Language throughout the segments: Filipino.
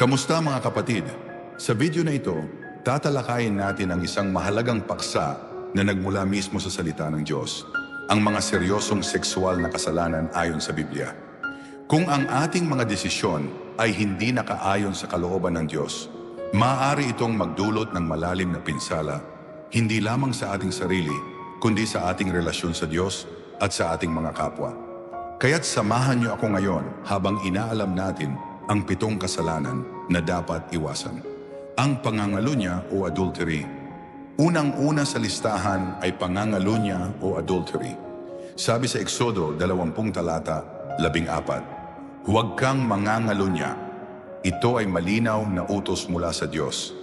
Kamusta mga kapatid? Sa video na ito, tatalakayin natin ang isang mahalagang paksa na nagmula mismo sa salita ng Diyos. Ang mga seryosong sexual na kasalanan ayon sa Biblia. Kung ang ating mga desisyon ay hindi nakaayon sa kalooban ng Diyos, maaari itong magdulot ng malalim na pinsala, hindi lamang sa ating sarili, kundi sa ating relasyon sa Diyos at sa ating mga kapwa. Kaya't samahan niyo ako ngayon habang inaalam natin ang pitong kasalanan na dapat iwasan. Ang pangangalunya o adultery. Unang-una sa listahan ay pangangalunya o adultery. Sabi sa Eksodo 20 talata 14, Huwag kang mangangalunya. Ito ay malinaw na utos mula sa Diyos.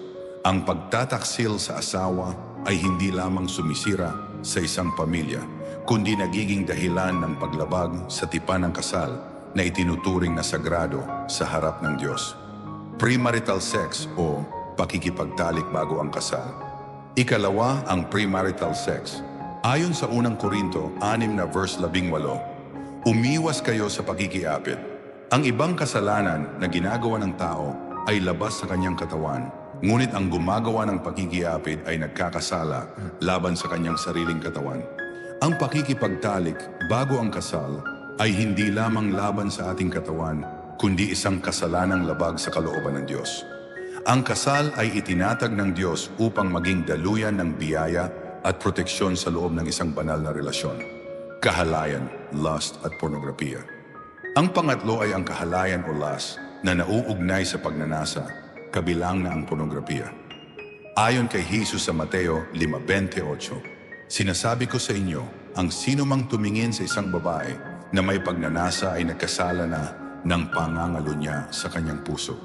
Ang pagtataksil sa asawa ay hindi lamang sumisira sa isang pamilya, kundi nagiging dahilan ng paglabag sa tipan ng kasal na itinuturing na sagrado sa harap ng Diyos. Premarital sex o pakikipagtalik bago ang kasal. Ikalawa ang premarital sex. Ayon sa unang Korinto 6 na verse 18, umiwas kayo sa pakikiapit. Ang ibang kasalanan na ginagawa ng tao ay labas sa kanyang katawan, ngunit ang gumagawa ng pakikiapit ay nagkakasala laban sa kanyang sariling katawan. Ang pakikipagtalik bago ang kasal ay hindi lamang laban sa ating katawan, kundi isang kasalanang labag sa kalooban ng Diyos. Ang kasal ay itinatag ng Diyos upang maging daluyan ng biyaya at proteksyon sa loob ng isang banal na relasyon. Kahalayan, lust at pornografiya. Ang pangatlo ay ang kahalayan o lust na nauugnay sa pagnanasa, kabilang na ang pornografiya. Ayon kay Jesus sa Mateo 5.28, Sinasabi ko sa inyo, ang sino mang tumingin sa isang babae na may pagnanasa ay nagkasala na ng pangangalo niya sa kanyang puso.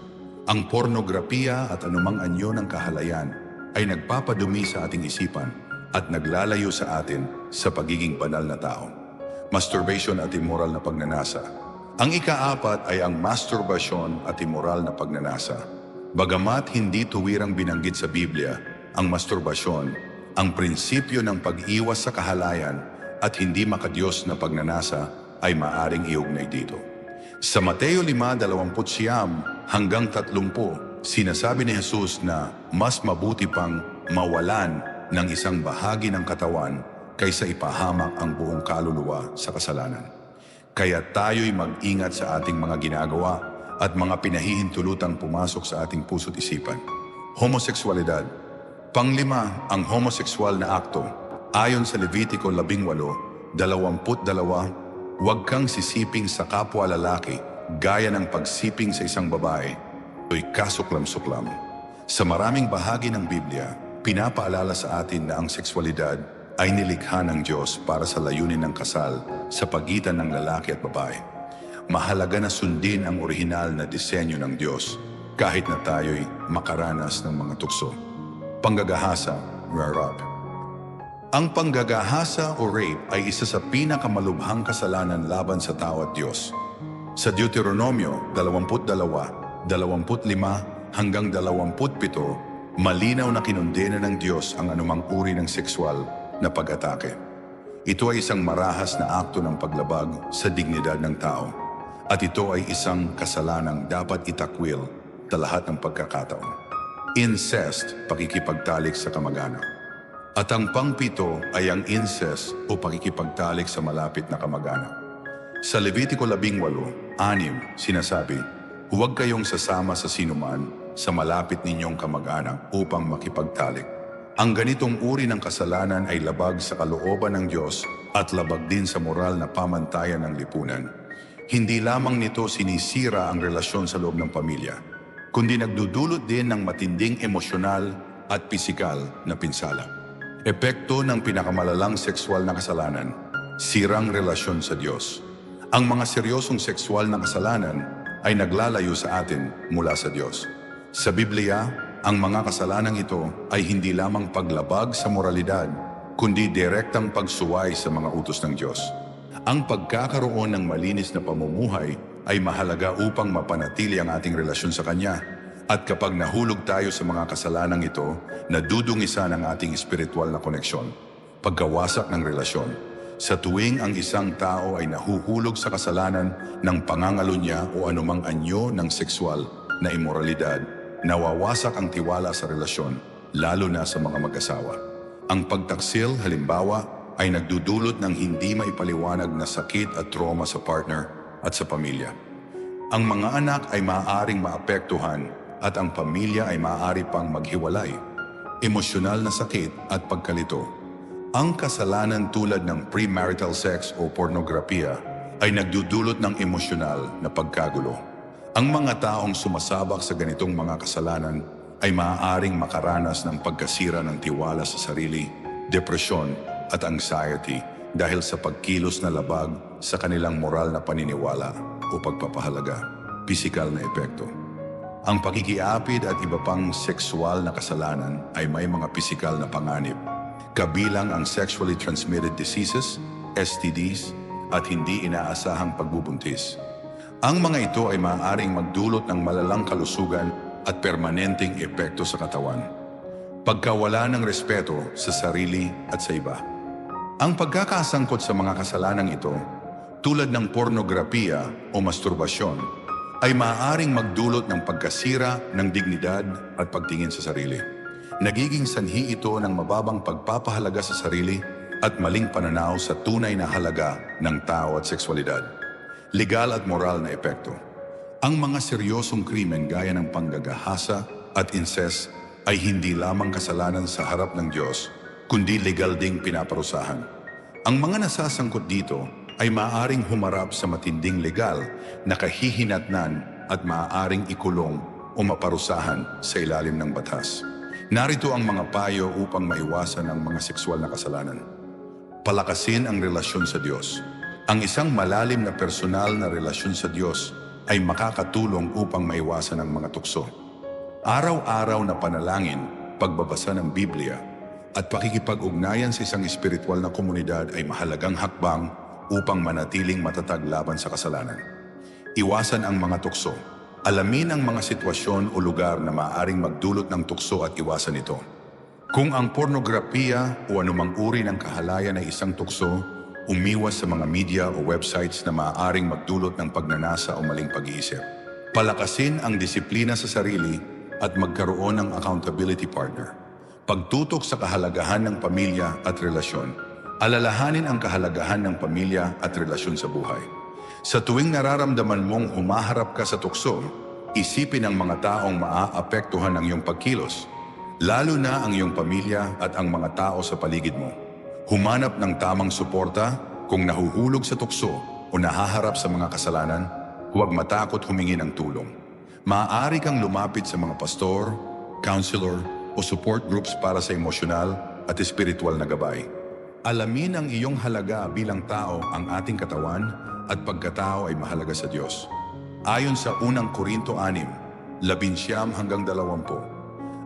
Ang pornografiya at anumang anyo ng kahalayan ay nagpapadumi sa ating isipan at naglalayo sa atin sa pagiging banal na tao. Masturbation at immoral na pagnanasa. Ang ikaapat ay ang masturbasyon at immoral na pagnanasa. Bagamat hindi tuwirang binanggit sa Biblia ang masturbasyon, ang prinsipyo ng pag-iwas sa kahalayan at hindi makadiyos na pagnanasa ay maaring iugnay dito. Sa Mateo 5:29 hanggang 30, sinasabi ni Jesus na mas mabuti pang mawalan ng isang bahagi ng katawan kaysa ipahamak ang buong kaluluwa sa kasalanan. Kaya tayo'y mag-ingat sa ating mga ginagawa at mga pinahihintulutang pumasok sa ating puso't isipan. Homoseksualidad. Panglima, ang homoseksual na akto. Ayon sa Levitico 18, 22, huwag kang sisiping sa kapwa lalaki gaya ng pagsiping sa isang babae. Ito'y kasuklam-suklam. Sa maraming bahagi ng Biblia, pinapaalala sa atin na ang sexualidad ay nilikha ng Diyos para sa layunin ng kasal sa pagitan ng lalaki at babae. Mahalaga na sundin ang orihinal na disenyo ng Diyos kahit na tayo'y makaranas ng mga tukso. Panggagahasa, rear-up. Ang panggagahasa o rape ay isa sa pinakamalubhang kasalanan laban sa tao at Diyos. Sa Deuteronomio 22, 25 hanggang 27, malinaw na kinundena ng Diyos ang anumang uri ng sexual na pag-atake. Ito ay isang marahas na akto ng paglabag sa dignidad ng tao. At ito ay isang kasalanang dapat itakwil sa lahat ng pagkakataon. Incest, pakikipagtalik sa kamag-anak. At ang pangpito ay ang incest o pakikipagtalik sa malapit na kamag-anak. Sa Levitico 18, anim, sinasabi, Huwag kayong sasama sa sinuman sa malapit ninyong kamag-anak upang makipagtalik. Ang ganitong uri ng kasalanan ay labag sa kalooban ng Diyos at labag din sa moral na pamantayan ng lipunan. Hindi lamang nito sinisira ang relasyon sa loob ng pamilya, kundi nagdudulot din ng matinding emosyonal at pisikal na pinsala. Epekto ng pinakamalalang sexual na kasalanan, sirang relasyon sa Diyos. Ang mga seryosong sexual na kasalanan ay naglalayo sa atin mula sa Diyos. Sa Biblia, ang mga kasalanang ito ay hindi lamang paglabag sa moralidad, kundi direktang pagsuway sa mga utos ng Diyos. Ang pagkakaroon ng malinis na pamumuhay ay mahalaga upang mapanatili ang ating relasyon sa Kanya. At kapag nahulog tayo sa mga kasalanang ito, nadudungisan ang ating espiritual na koneksyon, pagkawasak ng relasyon. Sa tuwing ang isang tao ay nahuhulog sa kasalanan ng pangangalo niya o anumang anyo ng sexual, na imoralidad, nawawasak ang tiwala sa relasyon, lalo na sa mga mag-asawa. Ang pagtaksil, halimbawa, ay nagdudulot ng hindi maipaliwanag na sakit at trauma sa partner at sa pamilya. Ang mga anak ay maaaring maapektuhan at ang pamilya ay maaari pang maghiwalay. Emosyonal na sakit at pagkalito. Ang kasalanan tulad ng premarital sex o pornografiya ay nagdudulot ng emosyonal na pagkagulo. Ang mga taong sumasabak sa ganitong mga kasalanan ay maaaring makaranas ng pagkasira ng tiwala sa sarili, depresyon at anxiety dahil sa pagkilos na labag sa kanilang moral na paniniwala o pagpapahalaga, pisikal na epekto. Ang pakikiapid at iba pang sexual na kasalanan ay may mga pisikal na panganib, kabilang ang sexually transmitted diseases, STDs, at hindi inaasahang pagbubuntis. Ang mga ito ay maaaring magdulot ng malalang kalusugan at permanenteng epekto sa katawan. Pagkawala ng respeto sa sarili at sa iba. Ang pagkakasangkot sa mga kasalanang ito, tulad ng pornografiya o masturbasyon, ay maaaring magdulot ng pagkasira ng dignidad at pagtingin sa sarili. Nagiging sanhi ito ng mababang pagpapahalaga sa sarili at maling pananaw sa tunay na halaga ng tao at sexualidad. Legal at moral na epekto. Ang mga seryosong krimen gaya ng panggagahasa at incest ay hindi lamang kasalanan sa harap ng Diyos, kundi legal ding pinaparusahan. Ang mga nasasangkot dito ay maaaring humarap sa matinding legal na kahihinatnan at maaaring ikulong o maparusahan sa ilalim ng batas. Narito ang mga payo upang maiwasan ang mga sexual na kasalanan. Palakasin ang relasyon sa Diyos. Ang isang malalim na personal na relasyon sa Diyos ay makakatulong upang maiwasan ang mga tukso. Araw-araw na panalangin, pagbabasa ng Biblia, at pakikipag-ugnayan sa isang espiritual na komunidad ay mahalagang hakbang upang manatiling matatag laban sa kasalanan. Iwasan ang mga tukso. Alamin ang mga sitwasyon o lugar na maaaring magdulot ng tukso at iwasan ito. Kung ang pornografiya o anumang uri ng kahalayan ay isang tukso, umiwas sa mga media o websites na maaaring magdulot ng pagnanasa o maling pag-iisip. Palakasin ang disiplina sa sarili at magkaroon ng accountability partner. Pagtutok sa kahalagahan ng pamilya at relasyon. Alalahanin ang kahalagahan ng pamilya at relasyon sa buhay. Sa tuwing nararamdaman mong humaharap ka sa tukso, isipin ang mga taong maaapektuhan ng iyong pagkilos, lalo na ang iyong pamilya at ang mga tao sa paligid mo. Humanap ng tamang suporta kung nahuhulog sa tukso o nahaharap sa mga kasalanan, huwag matakot humingi ng tulong. Maaari kang lumapit sa mga pastor, counselor o support groups para sa emosyonal at espiritual na gabay. Alamin ang iyong halaga bilang tao ang ating katawan at pagkatao ay mahalaga sa Diyos. Ayon sa unang Korinto 6, labinsyam hanggang dalawampu,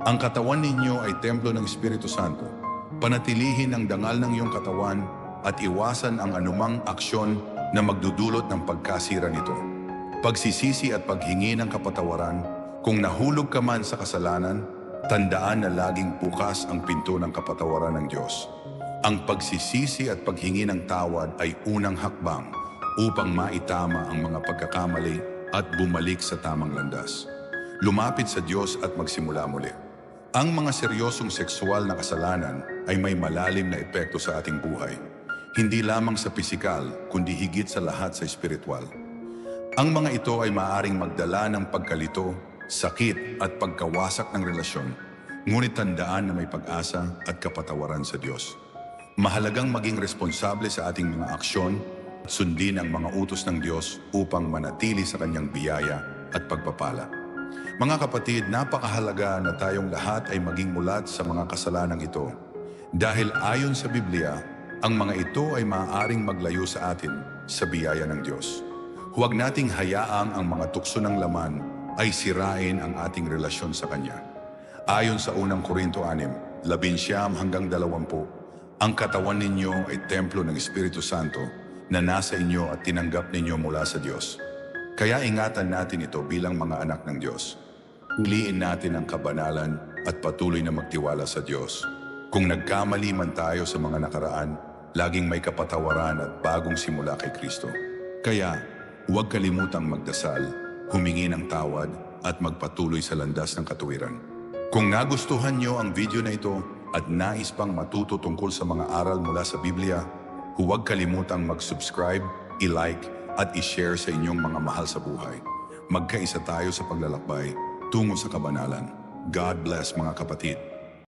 ang katawan ninyo ay templo ng Espiritu Santo. Panatilihin ang dangal ng iyong katawan at iwasan ang anumang aksyon na magdudulot ng pagkasira nito. Pagsisisi at paghingi ng kapatawaran, kung nahulog ka man sa kasalanan, tandaan na laging bukas ang pinto ng kapatawaran ng Diyos. Ang pagsisisi at paghingi ng tawad ay unang hakbang upang maitama ang mga pagkakamali at bumalik sa tamang landas. Lumapit sa Diyos at magsimula muli. Ang mga seryosong sexual na kasalanan ay may malalim na epekto sa ating buhay. Hindi lamang sa pisikal, kundi higit sa lahat sa espiritual. Ang mga ito ay maaaring magdala ng pagkalito, sakit at pagkawasak ng relasyon, ngunit tandaan na may pag-asa at kapatawaran sa Diyos. Mahalagang maging responsable sa ating mga aksyon at sundin ang mga utos ng Diyos upang manatili sa kanyang biyaya at pagpapala. Mga kapatid, napakahalaga na tayong lahat ay maging mulat sa mga kasalanang ito. Dahil ayon sa Biblia, ang mga ito ay maaaring maglayo sa atin sa biyaya ng Diyos. Huwag nating hayaang ang mga tukso ng laman ay sirain ang ating relasyon sa Kanya. Ayon sa unang Korinto 6, labinsyam hanggang dalawampu, ang katawan ninyo ay templo ng Espiritu Santo na nasa inyo at tinanggap ninyo mula sa Diyos. Kaya ingatan natin ito bilang mga anak ng Diyos. Huliin natin ang kabanalan at patuloy na magtiwala sa Diyos. Kung nagkamali man tayo sa mga nakaraan, laging may kapatawaran at bagong simula kay Kristo. Kaya, huwag kalimutang magdasal, humingi ng tawad, at magpatuloy sa landas ng katuwiran. Kung nagustuhan nyo ang video na ito at nais pang matuto tungkol sa mga aral mula sa Biblia, huwag kalimutang mag-subscribe, i-like at i-share sa inyong mga mahal sa buhay. Magkaisa tayo sa paglalakbay tungo sa kabanalan. God bless mga kapatid.